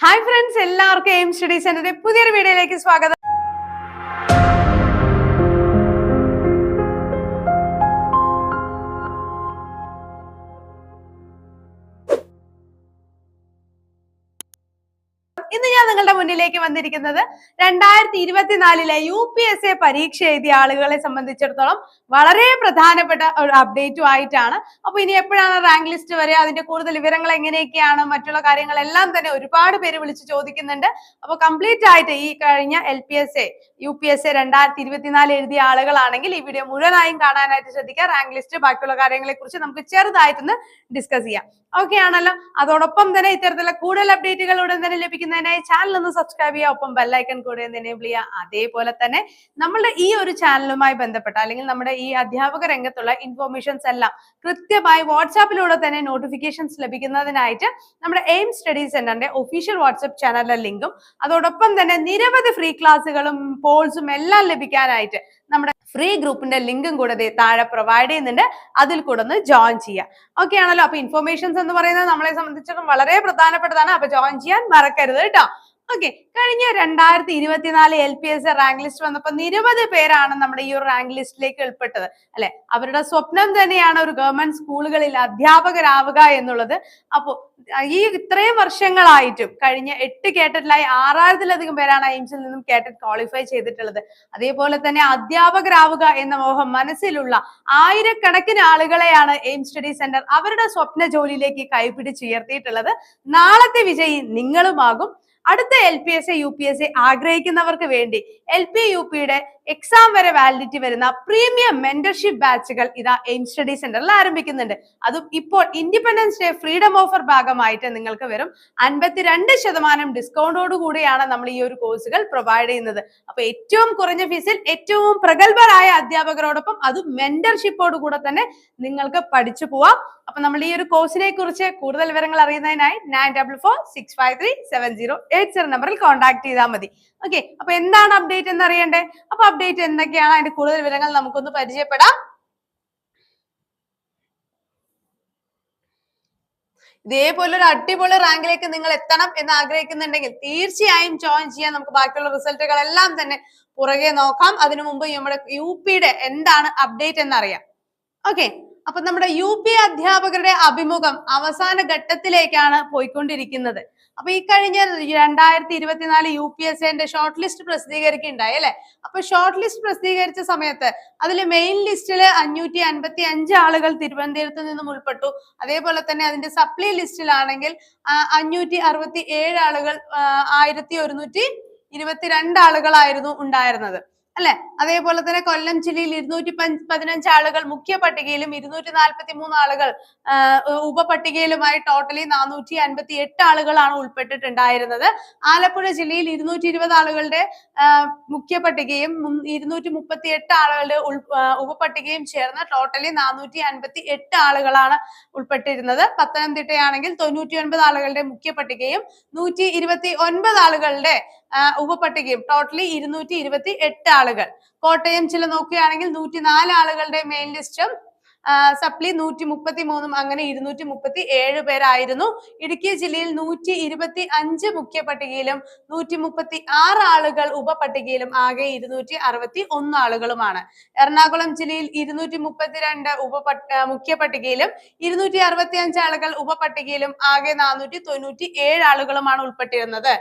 Hi friends എല്ലാവർക്കും Aim Study സെന്ററിന്റെ പുതിയൊരു വീഡിയോയിലേക്ക് സ്വാഗതം. ഞാൻ നിങ്ങളുടെ മുന്നിലേക്ക് വന്നിരിക്കുന്നത്? രണ്ടായിരത്തി ഇരുപത്തിനാലിലെ യു പി എസ് എ പരീക്ഷ എഴുതിയ ആളുകളെ സംബന്ധിച്ചിടത്തോളം വളരെ പ്രധാനപ്പെട്ട ഒരു അപ്ഡേറ്റും ആയിട്ടാണ്. അപ്പൊ ഇനി എപ്പോഴാണ് റാങ്ക് ലിസ്റ്റ് വരെ അതിന്റെ കൂടുതൽ വിവരങ്ങൾ എങ്ങനെയൊക്കെയാണ്? മറ്റുള്ള കാര്യങ്ങളെല്ലാം തന്നെ ഒരുപാട് പേര് വിളിച്ച് ചോദിക്കുന്നുണ്ട്. അപ്പൊ കംപ്ലീറ്റ് ആയിട്ട് ഈ കഴിഞ്ഞ L P S A U P S A രണ്ടായിരത്തി ഇരുപത്തിനാല് എഴുതിയ ആളുകളാണെങ്കിൽ ഈ വീഡിയോ മുഴുവനായും കാണാനായിട്ട് ശ്രദ്ധിക്കുക. റാങ്ക് ലിസ്റ്റ് ബാക്കിയുള്ള കാര്യങ്ങളെ കുറിച്ച് നമുക്ക് ചെറുതായിട്ടൊന്ന് ഡിസ്കസ് ചെയ്യാം. ഓക്കെ ആണല്ലോ? അതോടൊപ്പം തന്നെ ഇത്തരത്തിലുള്ള കൂടുതൽ അപ്ഡേറ്റുകൾ ഉടൻ തന്നെ ലഭിക്കുന്നതിനായി ചാനൽ ഒന്ന് സബ്സ്ക്രൈബ് ചെയ്യുക ഒപ്പം ബെല്ലൈക്കൺ കൂടെ ഒന്ന് എനേബിൾ ചെയ്യുക. അതേപോലെ തന്നെ നമ്മുടെ ഈ ഒരു ചാനലുമായി ബന്ധപ്പെട്ട അല്ലെങ്കിൽ നമ്മുടെ ഈ അധ്യാപക രംഗത്തുള്ള ഇൻഫോർമേഷൻസ് എല്ലാം കൃത്യമായി വാട്സാപ്പിലൂടെ തന്നെ നോട്ടിഫിക്കേഷൻസ് ലഭിക്കുന്നതിനായിട്ട് നമ്മുടെ എയിം സ്റ്റഡി സെന്ററിന്റെ ഒഫീഷ്യൽ വാട്സ്ആപ്പ് ചാനലിലെ ലിങ്കും അതോടൊപ്പം തന്നെ നിരവധി ഫ്രീ ക്ലാസ്സുകളും പോൾസും എല്ലാം ലഭിക്കാനായിട്ട് നമ്മുടെ ഫ്രീ ഗ്രൂപ്പിന്റെ ലിങ്കും കൂടെ താഴെ പ്രൊവൈഡ് ചെയ്യുന്നുണ്ട്. അതിൽ കൂടെ ഒന്ന് ജോയിൻ ചെയ്യാം. ഓക്കെ ആണല്ലോ. അപ്പൊ ഇൻഫോർമേഷൻസ് എന്ന് പറയുന്നത് നമ്മളെ സംബന്ധിച്ചിടത്തോളം വളരെ പ്രധാനപ്പെട്ടതാണ്. അപ്പൊ ജോയിൻ ചെയ്യാൻ മറക്കരുത് കേട്ടോ. ഓക്കെ കഴിഞ്ഞ രണ്ടായിരത്തി ഇരുപത്തിനാല് L P S rank list വന്നപ്പോൾ നിരവധി പേരാണ് നമ്മുടെ ഈ ഒരു റാങ്ക് ലിസ്റ്റിലേക്ക് ഉൾപ്പെട്ടത്. അല്ലെ? അവരുടെ സ്വപ്നം തന്നെയാണ് ഒരു ഗവൺമെന്റ് സ്കൂളുകളിൽ അധ്യാപകരാവുക എന്നുള്ളത്. അപ്പോൾ ഈ ഇത്രയും വർഷങ്ങളായിട്ടും കഴിഞ്ഞ എട്ട് കേട്ടറ്റിലായി ആറായിരത്തിലധികം പേരാണ് എയിംസിൽ നിന്നും കേട്ടറ്റ് ക്വാളിഫൈ ചെയ്തിട്ടുള്ളത്. അതേപോലെ തന്നെ അധ്യാപകരാവുക എന്ന മോഹം മനസ്സിലുള്ള ആയിരക്കണക്കിന് ആളുകളെയാണ് എയിം സ്റ്റഡി സെന്റർ അവരുടെ സ്വപ്ന ജോലിയിലേക്ക് കൈപിടിച്ചുയർത്തിയിട്ടുള്ളത് നാളത്തെ വിജയി നിങ്ങളുമാകും. അടുത്ത L P S A U P S A ആഗ്രഹിക്കുന്നവർക്ക് വേണ്ടി എൽ പി യു പിയുടെ എക്സാം വരെ വാലിഡിറ്റി വരുന്ന പ്രീമിയം മെന്റർഷിപ്പ് ബാച്ചുകൾ ഇതാ എയിം സ്റ്റഡി സെന്ററിൽ ആരംഭിക്കുന്നുണ്ട്. അതും ഇപ്പോൾ ഇൻഡിപെൻഡൻസ് ഡേ ഫ്രീഡം ഓഫർ ഭാഗമായിട്ട് നിങ്ങൾക്ക് വരും അൻപത്തിരണ്ട് ശതമാനം ഡിസ്കൗണ്ടോട് കൂടിയാണ് നമ്മൾ ഈ ഒരു കോഴ്സുകൾ പ്രൊവൈഡ് ചെയ്യുന്നത്. അപ്പൊ ഏറ്റവും കുറഞ്ഞ ഫീസിൽ ഏറ്റവും പ്രഗത്ഭരായ അധ്യാപകരോടൊപ്പം അതും മെന്റർഷിപ്പോട് കൂടെ തന്നെ നിങ്ങൾക്ക് പഠിച്ചു പോവാം. അപ്പൊ നമ്മൾ ഈ ഒരു കോഴ്സിനെ കുറിച്ച് കൂടുതൽ വിവരങ്ങൾ അറിയുന്നതിനായി nine double four six five three seven zero eight zero നമ്പറിൽ കോൺടാക്ട് ചെയ്താൽ മതി. ഓക്കെ അപ്പൊ എന്താണ് അപ്ഡേറ്റ് എന്ന് അറിയണ്ടേ? അപ്പൊ അപ്ഡേറ്റ് എന്തൊക്കെയാണ്? അതിന്റെ കൂടുതൽ വിവരങ്ങൾ നമുക്കൊന്ന് പരിചയപ്പെടാം. ഇതേപോലെ ഒരു അടിപൊളി റാങ്കിലേക്ക് നിങ്ങൾ എത്തണം എന്ന് ആഗ്രഹിക്കുന്നുണ്ടെങ്കിൽ തീർച്ചയായും ജോയിൻ ചെയ്യാൻ നമുക്ക് ബാക്കിയുള്ള റിസൾട്ടുകളെല്ലാം തന്നെ പുറകെ നോക്കാം. അതിനു മുമ്പ് നമ്മുടെ യു പിയുടെ എന്താണ് അപ്ഡേറ്റ് എന്നറിയാം. ഓക്കെ അപ്പൊ നമ്മുടെ യു പി അധ്യാപകരുടെ അഭിമുഖം അവസാന ഘട്ടത്തിലേക്കാണ് പോയിക്കൊണ്ടിരിക്കുന്നത്. അപ്പൊ ഈ കഴിഞ്ഞ രണ്ടായിരത്തി ഇരുപത്തിനാല് യു പി എസ് എന്റെ ഷോർട്ട് ലിസ്റ്റ് പ്രസിദ്ധീകരിക്കുന്നുണ്ടായി അല്ലെ? അപ്പൊ ഷോർട്ട് ലിസ്റ്റ് പ്രസിദ്ധീകരിച്ച സമയത്ത് അതിൽ മെയിൻ ലിസ്റ്റിൽ അഞ്ഞൂറ്റി അൻപത്തി അഞ്ച് ആളുകൾ തിരുവനന്തപുരത്ത് നിന്നും ഉൾപ്പെട്ടു. അതേപോലെ തന്നെ അതിന്റെ സപ്ലി ലിസ്റ്റിലാണെങ്കിൽ അഞ്ഞൂറ്റി അറുപത്തി ഏഴ് ആളുകൾ ആയിരത്തി ഒരുന്നൂറ്റി ഇരുപത്തിരണ്ട് ആളുകളായിരുന്നു ഉണ്ടായിരുന്നത്. അല്ലെ? അതേപോലെ തന്നെ കൊല്ലം ജില്ലയിൽ ഇരുന്നൂറ്റി പതിനഞ്ച് ആളുകൾ മുഖ്യ പട്ടികയിലും ഇരുന്നൂറ്റി നാൽപ്പത്തി മൂന്ന് ആളുകൾ ഉപപട്ടികയിലുമായി ടോട്ടലി നാനൂറ്റി അൻപത്തി എട്ട് ആളുകളാണ് ഉൾപ്പെട്ടിട്ടുണ്ടായിരുന്നത്. ആലപ്പുഴ ജില്ലയിൽ ഇരുന്നൂറ്റി ഇരുപത് ആളുകളുടെ മുഖ്യ പട്ടികയും ഇരുന്നൂറ്റി മുപ്പത്തി എട്ട് ആളുകളുടെ ഉപപട്ടികയും ചേർന്ന് ടോട്ടലി നാനൂറ്റി അൻപത്തി എട്ട് ആളുകളാണ് ഉൾപ്പെട്ടിരുന്നത്. പത്തനംതിട്ടയാണെങ്കിൽ തൊണ്ണൂറ്റി ഒൻപത് ആളുകളുടെ മുഖ്യ പട്ടികയും നൂറ്റി ഇരുപത്തി ഒൻപത് ആളുകളുടെ ഉപപട്ടികയും ടോട്ടലി ഇരുന്നൂറ്റി ഇരുപത്തി എട്ട് ആളുകൾ. കോട്ടയം ചില നോക്കുകയാണെങ്കിൽ നൂറ്റി നാല് ആളുകളുടെ മെയിൻ ലിസ്റ്റും സപ്ലി നൂറ്റി മുപ്പത്തി മൂന്നും അങ്ങനെ ഇരുന്നൂറ്റി മുപ്പത്തി ഏഴ് പേരായിരുന്നു. ഇടുക്കി ജില്ലയിൽ നൂറ്റി ഇരുപത്തി അഞ്ച് മുഖ്യ പട്ടികയിലും നൂറ്റി മുപ്പത്തി ആറ് ആളുകൾ ഉപപട്ടികയിലും ആകെ ഇരുന്നൂറ്റി അറുപത്തി ഒന്ന് ആളുകളുമാണ്. എറണാകുളം ജില്ലയിൽ ഇരുന്നൂറ്റി മുപ്പത്തിരണ്ട് ഉപപട്ട മുഖ്യ പട്ടികയിലും ഇരുന്നൂറ്റി അറുപത്തി അഞ്ച് ആളുകൾ ഉപപട്ടികയിലും ആകെ നാനൂറ്റി തൊണ്ണൂറ്റി ഏഴ് ആളുകളുമാണ് ഉൾപ്പെട്ടിരുന്നത്.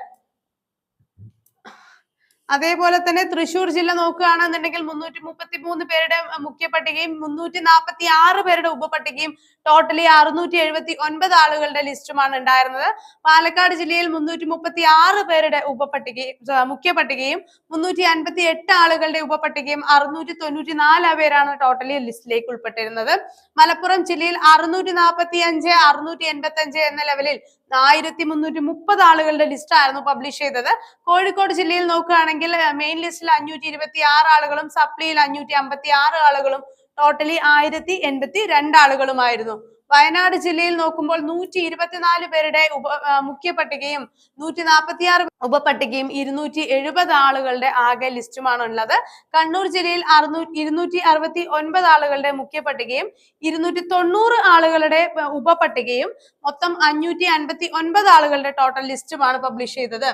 അതേപോലെ തന്നെ തൃശൂർ ജില്ല നോക്കുകയാണെന്നുണ്ടെങ്കിൽ മുന്നൂറ്റി മുപ്പത്തി മൂന്ന് പേരുടെ മുഖ്യ പട്ടികയും മുന്നൂറ്റി നാൽപ്പത്തി ആറ് പേരുടെ ഉപപട്ടികയും ടോട്ടലി അറുന്നൂറ്റി എഴുപത്തി ഒൻപത് ആളുകളുടെ ലിസ്റ്റുമാണ് ഉണ്ടായിരുന്നത്. പാലക്കാട് ജില്ലയിൽ മുന്നൂറ്റി മുപ്പത്തി ആറ് പേരുടെ ഉപപട്ടികയും മുഖ്യ പട്ടികയും മുന്നൂറ്റി അൻപത്തി എട്ട് ആളുകളുടെ ഉപപട്ടികയും അറുന്നൂറ്റി തൊണ്ണൂറ്റി നാല് പേരാണ് ടോട്ടലി ലിസ്റ്റിലേക്ക് ഉൾപ്പെട്ടിരുന്നത്. മലപ്പുറം ജില്ലയിൽ അറുന്നൂറ്റി നാൽപ്പത്തി അഞ്ച് അറുന്നൂറ്റി എൺപത്തി അഞ്ച് എന്ന ലെവലിൽ ആയിരത്തി മുന്നൂറ്റി മുപ്പത് ആളുകളുടെ ലിസ്റ്റായിരുന്നു പബ്ലിഷ് ചെയ്തത്. കോഴിക്കോട് ജില്ലയിൽ നോക്കുകയാണെങ്കിൽ മെയിൻ ലിസ്റ്റിൽ അഞ്ഞൂറ്റി ഇരുപത്തി ആറ് ആളുകളും സപ്ലിയിൽ അഞ്ഞൂറ്റി അമ്പത്തി ആറ് ആളുകളും ടോട്ടലി ആയിരത്തി എൺപത്തി രണ്ട് ആളുകളുമായിരുന്നു. വയനാട് ജില്ലയിൽ നോക്കുമ്പോൾ നൂറ്റി ഇരുപത്തിനാല് പേരുടെ ഉപ മുഖ്യ പട്ടികയും നൂറ്റി നാൽപ്പത്തിയാറ് ഉപപട്ടികയും ഇരുന്നൂറ്റി എഴുപത് ആളുകളുടെ ആകെ ലിസ്റ്റുമാണ് ഉള്ളത് കണ്ണൂർ ജില്ലയിൽ അറുന്നൂറ്റി ഇരുന്നൂറ്റി അറുപത്തി ഒൻപത് ആളുകളുടെ മുഖ്യ പട്ടികയും ഇരുന്നൂറ്റി തൊണ്ണൂറ് ആളുകളുടെ ഉപപട്ടികയും മൊത്തം അഞ്ഞൂറ്റി അൻപത്തി ഒൻപത് ആളുകളുടെ ടോട്ടൽ ലിസ്റ്റുമാണ് പബ്ലിഷ് ചെയ്തത്.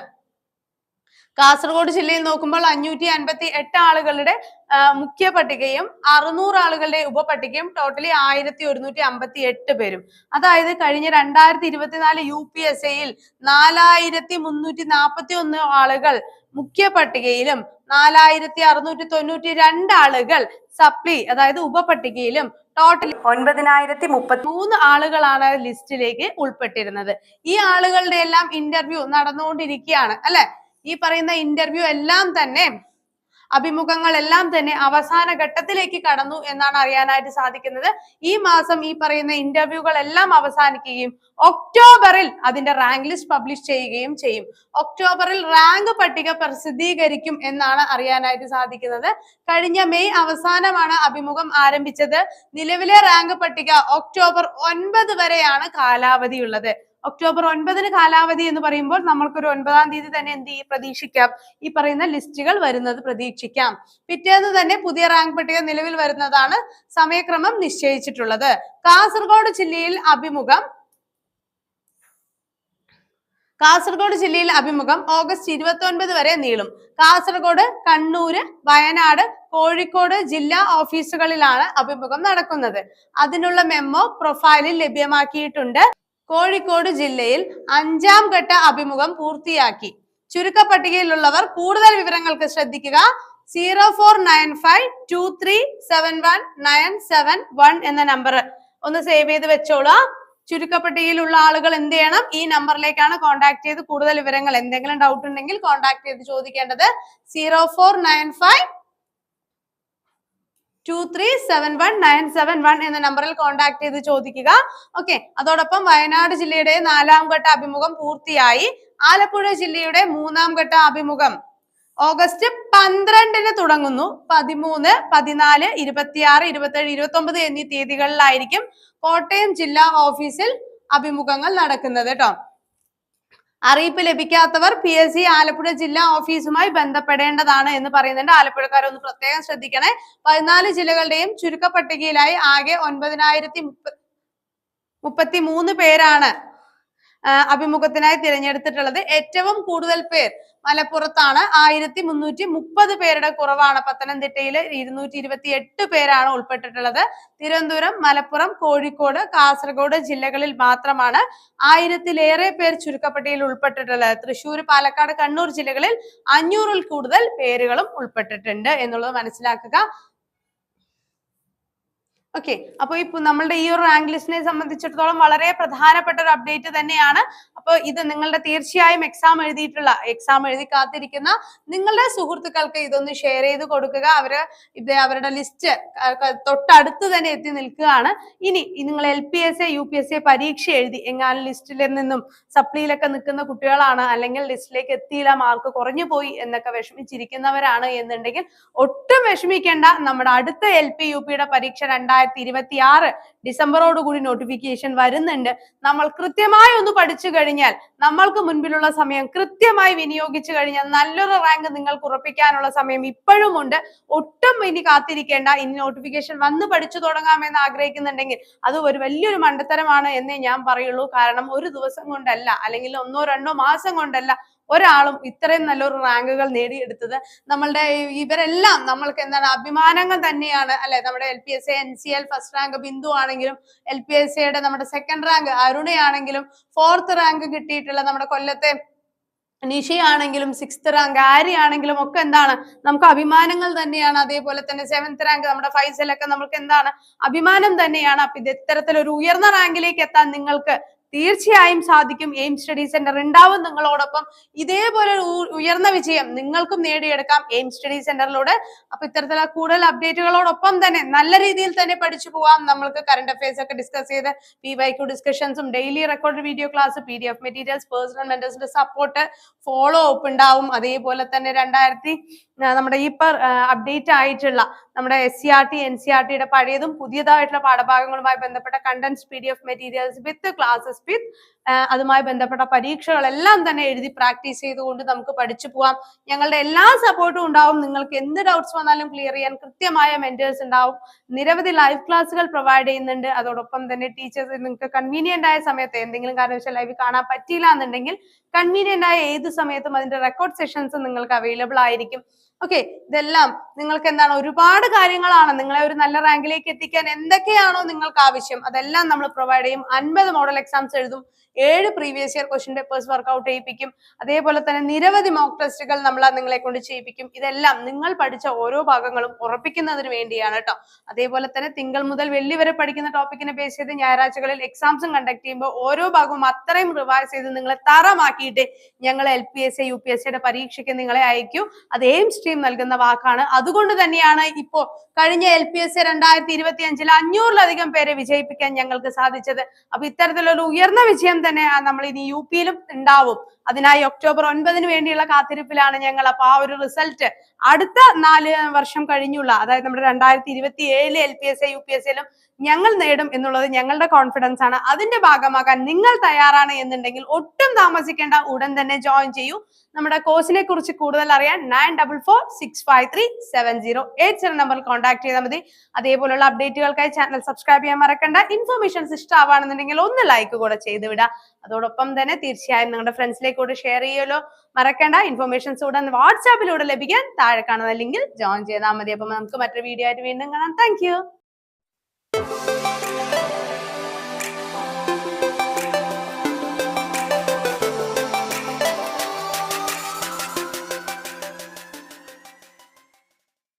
കാസർഗോഡ് ജില്ലയിൽ നോക്കുമ്പോൾ അഞ്ഞൂറ്റി അൻപത്തി എട്ട് ആളുകളുടെ മുഖ്യ പട്ടികയും അറുന്നൂറ് ആളുകളുടെ ഉപപട്ടികയും ടോട്ടലി ആയിരത്തി ഒരുന്നൂറ്റി അമ്പത്തി എട്ട് പേരും. അതായത് കഴിഞ്ഞ രണ്ടായിരത്തി ഇരുപത്തിനാല് യു പി എസ് എയിൽ നാലായിരത്തി മുന്നൂറ്റി നാൽപ്പത്തി ഒന്ന് ആളുകൾ മുഖ്യ പട്ടികയിലും നാലായിരത്തി അറുന്നൂറ്റി തൊണ്ണൂറ്റി രണ്ട് ആളുകൾ സപ്ലി അതായത് ഉപപട്ടികയിലും ടോട്ടൽ ഒൻപതിനായിരത്തി മുപ്പത്തി മൂന്ന് ആളുകളാണ് ലിസ്റ്റിലേക്ക് ഉൾപ്പെട്ടിരുന്നത്. ഈ ആളുകളുടെ എല്ലാം ഇന്റർവ്യൂ നടന്നുകൊണ്ടിരിക്കുകയാണ് അല്ലെ? ഈ പറയുന്ന ഇന്റർവ്യൂ എല്ലാം തന്നെ അഭിമുഖങ്ങളെല്ലാം തന്നെ അവസാന ഘട്ടത്തിലേക്ക് കടന്നു എന്നാണ് അറിയാനായിട്ട് സാധിക്കുന്നത്. ഈ മാസം ഈ പറയുന്ന ഇന്റർവ്യൂകൾ എല്ലാം അവസാനിക്കുകയും ഒക്ടോബറിൽ അതിന്റെ റാങ്ക് ലിസ്റ്റ് പബ്ലിഷ് ചെയ്യുകയും ചെയ്യും. ഒക്ടോബറിൽ റാങ്ക് പട്ടിക പ്രസിദ്ധീകരിക്കും എന്നാണ് അറിയാനായിട്ട് സാധിക്കുന്നത്. കഴിഞ്ഞ മെയ് അവസാനമാണ് അഭിമുഖം ആരംഭിച്ചത്. നിലവിലെ റാങ്ക് പട്ടിക ഒക്ടോബർ ഒൻപത് വരെയാണ് കാലാവധിയുള്ളത്. ഒക്ടോബർ ഒൻപതിന് കാലാവധി എന്ന് പറയുമ്പോൾ നമ്മൾക്കൊരു ഒൻപതാം തീയതി തന്നെ എന്ത് പ്രതീക്ഷിക്കാം. ഈ പറയുന്ന ലിസ്റ്റുകൾ വരുന്നത് പ്രതീക്ഷിക്കാം. പിറ്റേന്ന് തന്നെ പുതിയ റാങ്ക് പട്ടിക നിലവിൽ വരുന്നതാണ് സമയക്രമം നിശ്ചയിച്ചിട്ടുള്ളത്. കാസർഗോഡ് ജില്ലയിൽ അഭിമുഖം കാസർഗോഡ് ജില്ലയിൽ അഭിമുഖം ഓഗസ്റ്റ് ഇരുപത്തി ഒൻപത് വരെ നീളും. കാസർഗോഡ് കണ്ണൂര് വയനാട് കോഴിക്കോട് ജില്ലാ ഓഫീസുകളിലാണ് അഭിമുഖം നടക്കുന്നത്. അതിനുള്ള മെമ്മോ പ്രൊഫൈലിൽ ലഭ്യമാക്കിയിട്ടുണ്ട്. കോഴിക്കോട് ജില്ലയിൽ അഞ്ചാം ഘട്ട അഭിമുഖം പൂർത്തിയാക്കി. ചുരുക്കപ്പട്ടികയിലുള്ളവർ കൂടുതൽ വിവരങ്ങൾക്ക് ശ്രദ്ധിക്കുക. Zero four nine five two three seven one nine seven one എന്ന നമ്പർ ഒന്ന് സേവ് ചെയ്ത് വെച്ചോളൂ. ചുരുക്കപ്പട്ടികയിലുള്ള ആളുകൾ എന്ത് ചെയ്യണം? ഈ നമ്പറിലേക്കാണ് കോൺടാക്ട് ചെയ്ത് കൂടുതൽ വിവരങ്ങൾ എന്തെങ്കിലും ഡൗട്ട് ഉണ്ടെങ്കിൽ കോൺടാക്ട് ചെയ്ത് ചോദിക്കേണ്ടത്. Zero four nine five two three seven one nine seven one എന്ന നമ്പറിൽ കോൺടാക്ട് ചെയ്ത് ചോദിക്കുക. ഓക്കെ അതോടൊപ്പം വയനാട് ജില്ലയുടെ നാലാം ഘട്ട അഭിമുഖം പൂർത്തിയായി. ആലപ്പുഴ ജില്ലയുടെ മൂന്നാം ഘട്ട അഭിമുഖം. ഓഗസ്റ്റ് പന്ത്രണ്ടിന് തുടങ്ങുന്നു. പതിമൂന്ന് പതിനാല് ഇരുപത്തിയാറ് ഇരുപത്തേഴ് ഇരുപത്തി ഒമ്പത് എന്നീ തീയതികളിലായിരിക്കും കോട്ടയം ജില്ലാ ഓഫീസിൽ അഭിമുഖങ്ങൾ നടക്കുന്നത് കേട്ടോ അറിയിപ്പ് ലഭിക്കാത്തവർ പി എസ് സി ആലപ്പുഴ ജില്ലാ ഓഫീസുമായി ബന്ധപ്പെടേണ്ടതാണ് എന്ന് പറയുന്നുണ്ട്. ആലപ്പുഴക്കാരൊന്ന് പ്രത്യേകം ശ്രദ്ധിക്കണേ. പതിനാല് ജില്ലകളുടെയും ചുരുക്കപ്പട്ടികയിലായി ആകെ ഒൻപതിനായിരത്തി മുപ്പ മുപ്പത്തി മൂന്ന് പേരാണ് അഭിമുഖത്തിനായി തിരഞ്ഞെടുത്തിട്ടുള്ളത് ഏറ്റവും കൂടുതൽ പേർ മലപ്പുറത്താണ്. ആയിരത്തി മുന്നൂറ്റി മുപ്പത് പേരുടെ കുറവാണ് പത്തനംതിട്ടയിൽ ഇരുന്നൂറ്റി ഇരുപത്തി എട്ട് പേരാണ് ഉൾപ്പെട്ടിട്ടുള്ളത്. തിരുവനന്തപുരം മലപ്പുറം കോഴിക്കോട് കാസർഗോഡ് ജില്ലകളിൽ മാത്രമാണ് ആയിരത്തിലേറെ പേർ ചുരുക്കപ്പട്ടിയിൽ ഉൾപ്പെട്ടിട്ടുള്ളത്. തൃശ്ശൂർ പാലക്കാട് കണ്ണൂർ ജില്ലകളിൽ അഞ്ഞൂറിൽ കൂടുതൽ പേരുകളും ഉൾപ്പെട്ടിട്ടുണ്ട് എന്നുള്ളത് മനസ്സിലാക്കുക. ഓക്കെ അപ്പൊ ഇപ്പൊ നമ്മളുടെ ഈ ഒരു റാങ്ക് ലിസ്റ്റിനെ സംബന്ധിച്ചിടത്തോളം വളരെ പ്രധാനപ്പെട്ട ഒരു അപ്ഡേറ്റ് തന്നെയാണ്. അപ്പൊ ഇത് നിങ്ങളുടെ തീർച്ചയായും എക്സാം എഴുതിയിട്ടുള്ള എക്സാം എഴുതി കാത്തിരിക്കുന്ന നിങ്ങളുടെ സുഹൃത്തുക്കൾക്ക് ഇതൊന്ന് ഷെയർ ചെയ്ത് കൊടുക്കുക. അവർ ഇത് അവരുടെ ലിസ്റ്റ് തൊട്ടടുത്ത് തന്നെ എത്തി നിൽക്കുകയാണ്. ഇനി നിങ്ങൾ L P S A U P S A പരീക്ഷ എഴുതി എങ്ങാനും ലിസ്റ്റിൽ നിന്നും സപ്ലിയിലൊക്കെ നിൽക്കുന്ന കുട്ടികളാണ് അല്ലെങ്കിൽ ലിസ്റ്റിലേക്ക് എത്തിയില്ല മാർക്ക് കുറഞ്ഞു പോയി എന്നൊക്കെ വിഷമിച്ചിരിക്കുന്നവരാണ് എന്നുണ്ടെങ്കിൽ ഒട്ടും വിഷമിക്കേണ്ട. നമ്മുടെ അടുത്ത എൽ പി യു പിയുടെ പരീക്ഷ രണ്ടായിരത്തി ഇരുപത്തി ആറ് ഡിസംബറോട് കൂടി നോട്ടിഫിക്കേഷൻ വരുന്നുണ്ട്. നമ്മൾ കൃത്യമായി ഒന്ന് പഠിച്ചു കഴിഞ്ഞാൽ നമ്മൾക്ക് മുൻപിലുള്ള സമയം കൃത്യമായി വിനിയോഗിച്ചു കഴിഞ്ഞാൽ നല്ലൊരു റാങ്ക് നിങ്ങൾക്ക് ഉറപ്പിക്കാനുള്ള സമയം ഇപ്പോഴും ഉണ്ട്. ഒട്ടും ഇനി കാത്തിരിക്കേണ്ട. ഇനി നോട്ടിഫിക്കേഷൻ വന്ന് പഠിച്ചു തുടങ്ങാമെന്ന് ആഗ്രഹിക്കുന്നുണ്ടെങ്കിൽ അത് ഒരു വലിയൊരു മണ്ടത്തരമാണ് എന്നേ ഞാൻ പറയുള്ളൂ. കാരണം ഒരു ദിവസം കൊണ്ടല്ല അല്ലെങ്കിൽ ഒന്നോ രണ്ടോ മാസം കൊണ്ടല്ല ഒരാളും ഇത്രയും നല്ലൊരു റാങ്കുകൾ നേടിയെടുത്തത് നമ്മളുടെ ഇവരെല്ലാം നമ്മൾക്ക് എന്താണ് അഭിമാനങ്ങൾ തന്നെയാണ്. അല്ലെ? നമ്മുടെ L P S A N C L first rank Bindu ആണെങ്കിലും എൽ പി എസ് എയുടെ നമ്മുടെ സെക്കൻഡ് റാങ്ക് അരുണയാണെങ്കിലും ഫോർത്ത് റാങ്ക് കിട്ടിയിട്ടുള്ള നമ്മുടെ കൊല്ലത്തെ നിഷയാണെങ്കിലും സിക്സ്ത് റാങ്ക് ആരി ആണെങ്കിലും ഒക്കെ എന്താണ്? നമുക്ക് അഭിമാനങ്ങൾ തന്നെയാണ്. അതേപോലെ തന്നെ സെവൻത് റാങ്ക് നമ്മുടെ ഫൈസലൊക്കെ നമുക്ക് എന്താണ്? അഭിമാനം തന്നെയാണ്. അപ്പൊ ഇത് ഇത്തരത്തിലൊരു ഉയർന്ന റാങ്കിലേക്ക് എത്താൻ നിങ്ങൾക്ക് തീർച്ചയായും സാധിക്കും. എയിം സ്റ്റഡി സെന്റർ ഉണ്ടാവും നിങ്ങളോടൊപ്പം. ഇതേപോലെ ഉയർന്ന വിജയം നിങ്ങൾക്കും നേടിയെടുക്കാം എയിം സ്റ്റഡി സെന്ററിലൂടെ. അപ്പൊ ഇത്തരത്തിലുള്ള കൂടുതൽ അപ്ഡേറ്റുകളോടൊപ്പം തന്നെ നല്ല രീതിയിൽ തന്നെ പഠിച്ചു പോവാം. നമ്മൾക്ക് കറണ്ട് അഫയേഴ്സ് ഒക്കെ ഡിസ്കസ് ചെയ്ത് P Y Q ഡിസ്കഷൻസും daily record video class P D F materials personal മെന്റേഴ്സിന്റെ support follow up ഉണ്ടാവും. അതേപോലെ തന്നെ രണ്ടായിരത്തി നമ്മുടെ ഈ അപ്ഡേറ്റ് ആയിട്ടുള്ള നമ്മുടെ S C R T N C R ടിയുടെ പഴയതും പുതിയതായിട്ടുള്ള പാഠഭാഗങ്ങളുമായി ബന്ധപ്പെട്ട contents P D F materials with classes with അതുമായി ബന്ധപ്പെട്ട പരീക്ഷകളെല്ലാം തന്നെ എഴുതി പ്രാക്ടീസ് ചെയ്തുകൊണ്ട് നമുക്ക് പഠിച്ചു പോവാം. ഞങ്ങളുടെ എല്ലാ സപ്പോർട്ടും ഉണ്ടാവും. നിങ്ങൾക്ക് എന്ത് ഡൗട്ട്സ് വന്നാലും ക്ലിയർ ചെയ്യാൻ കൃത്യമായ മെന്റേഴ്സ് ഉണ്ടാവും. നിരവധി ലൈവ് ക്ലാസ്സുകൾ പ്രൊവൈഡ് ചെയ്യുന്നുണ്ട്. അതോടൊപ്പം തന്നെ ടീച്ചേഴ്സ് നിങ്ങൾക്ക് കൺവീനിയന്റ് ആയ സമയത്ത് എന്തെങ്കിലും കാരണവശാൽ ലൈവ് കാണാൻ പറ്റിയില്ല എന്നുണ്ടെങ്കിൽ കൺവീനിയന്റ് ആയ ഏത് സമയത്തും അതിന്റെ റെക്കോർഡ് സെഷൻസ് നിങ്ങൾക്ക് അവൈലബിൾ ആയിരിക്കും. ഓക്കെ ഇതെല്ലാം നിങ്ങൾക്ക് എന്താണ്? ഒരുപാട് കാര്യങ്ങളാണ് നിങ്ങളെ ഒരു നല്ല റാങ്കിലേക്ക് എത്തിക്കാൻ എന്തൊക്കെയാണോ നിങ്ങൾക്ക് ആവശ്യം. അതെല്ലാം നമ്മൾ പ്രൊവൈഡ് ചെയ്യും. അൻപത് മോഡൽ എക്സാംസ് എഴുതും. ഏഴ് previous year question papers workout ചെയ്യിപ്പിക്കും. അതേപോലെ തന്നെ നിരവധി മോക്ക് ടെസ്റ്റുകൾ നമ്മൾ നിങ്ങളെ കൊണ്ട് ചെയ്യിപ്പിക്കും. ഇതെല്ലാം നിങ്ങൾ പഠിച്ച ഓരോ ഭാഗങ്ങളും ഉറപ്പിക്കുന്നതിന് വേണ്ടിയാണ് കേട്ടോ അതേപോലെ തന്നെ തിങ്കൾ മുതൽ വെള്ളി വരെ പഠിക്കുന്ന ടോപ്പിക്കിനെ ബേസ് ചെയ്ത് ഞായറാഴ്ചകളിൽ എക്സാംസും കണ്ടക്ട് ചെയ്യുമ്പോൾ ഓരോ ഭാഗവും അത്രയും റിവൈസ് ചെയ്ത് നിങ്ങളെ തറമാക്കിയിട്ട് ഞങ്ങൾ L P S A U P S സിയുടെ പരീക്ഷയ്ക്ക് നിങ്ങളെ അയക്കും അത് എയിം സ്ട്രീം നൽകുന്ന വാക്കാണ്. അതുകൊണ്ട് തന്നെയാണ് ഇപ്പോൾ കഴിഞ്ഞ എൽ പി എസ് സി രണ്ടായിരത്തി ഇരുപത്തി അഞ്ചിൽ അഞ്ഞൂറിലധികം പേരെ വിജയിപ്പിക്കാൻ ഞങ്ങൾക്ക് സാധിച്ചത്. അപ്പൊ ഇത്തരത്തിലൊരു ഉയർന്ന വിജയം തന്നെ നമ്മൾ ഇനി യു പിയിലും ഉണ്ടാവും. അതിനായി ഒക്ടോബർ ഒൻപതിന് വേണ്ടിയുള്ള കാത്തിരിപ്പിലാണ് ഞങ്ങൾ. അപ്പൊ ആ ഒരു റിസൾട്ട് അടുത്ത നാല് വർഷം കഴിഞ്ഞുള്ള അതായത് നമ്മുടെ രണ്ടായിരത്തി ഇരുപത്തി ഏഴിലെ L P S A U P S സിയിലും ഞങ്ങൾ നേടും എന്നുള്ളത് ഞങ്ങളുടെ കോൺഫിഡൻസ് ആണ്. അതിന്റെ ഭാഗമാകാൻ നിങ്ങൾ തയ്യാറാണ് എന്നുണ്ടെങ്കിൽ ഒട്ടും താമസിക്കേണ്ട ഉടൻ തന്നെ ജോയിൻ ചെയ്യൂ. നമ്മുടെ കോഴ്സിനെ കുറിച്ച് കൂടുതൽ അറിയാൻ nine double four six five three seven zero eight seven നമ്പറിൽ കോൺടാക്ട് ചെയ്താൽ മതി. അതേപോലുള്ള അപ്ഡേറ്റുകൾക്കായി ചാനൽ സബ്സ്ക്രൈബ് ചെയ്യാൻ മറക്കണ്ട. ഇൻഫർമേഷൻസ് ഇഷ്ടമാണെന്നുണ്ടെങ്കിൽ ഒന്ന് ലൈക്ക് കൂടെ ചെയ്ത് വിടുക അതോടൊപ്പം തന്നെ തീർച്ചയായും നിങ്ങളുടെ ഫ്രണ്ട്സിലേക്ക് കൂടെ ഷെയർ ചെയ്യുമല്ലോ. മറക്കേണ്ട ഇൻഫർമേഷൻസ് കൂടെ വാട്സാപ്പിലൂടെ ലഭിക്കാൻ താഴെ കാണുന്ന അല്ലെങ്കിൽ ജോയിൻ ചെയ്താൽ മതി. അപ്പം നമുക്ക് മറ്റൊരു വീഡിയോ ആയിട്ട് വീണ്ടും കാണാം. താങ്ക്